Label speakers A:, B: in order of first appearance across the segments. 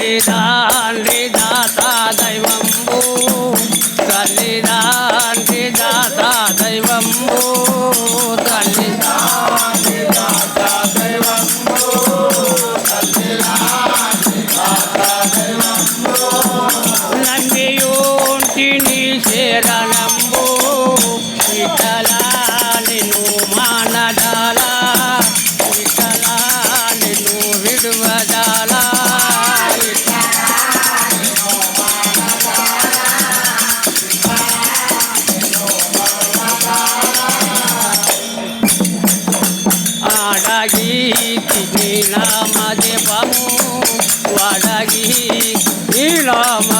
A: తల్లిదాండ్రి దాత దైవంబు. తల్లిదాండ్రి దాత దైవంబు. తల్లిదాండ్రి దాత దైవంబు. నమ్మియుంటిని శరణంబు. విఠలా నిన్ను మానడాల. నీ నామ జపము వాడగి నీ నామ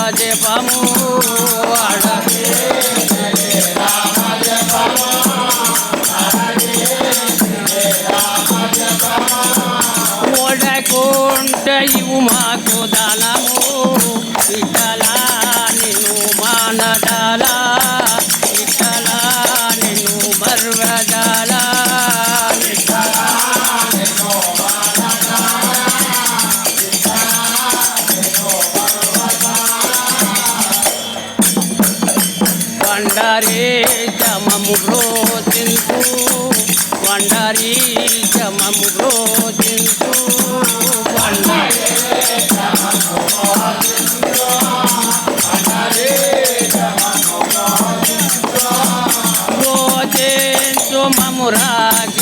A: వండరే జమము బ్రోతింపు వండరీ జమము బ్రోతింపు మము రాజ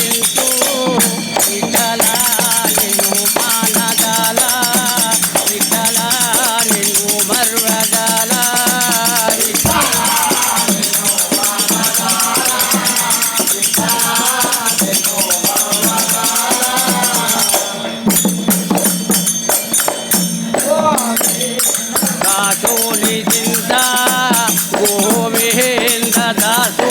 A: dar.